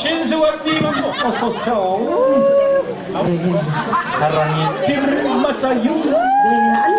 신수관님은 어서 오세요 네. 사랑이 비를 맞아요 네, 안녕하세요. 네.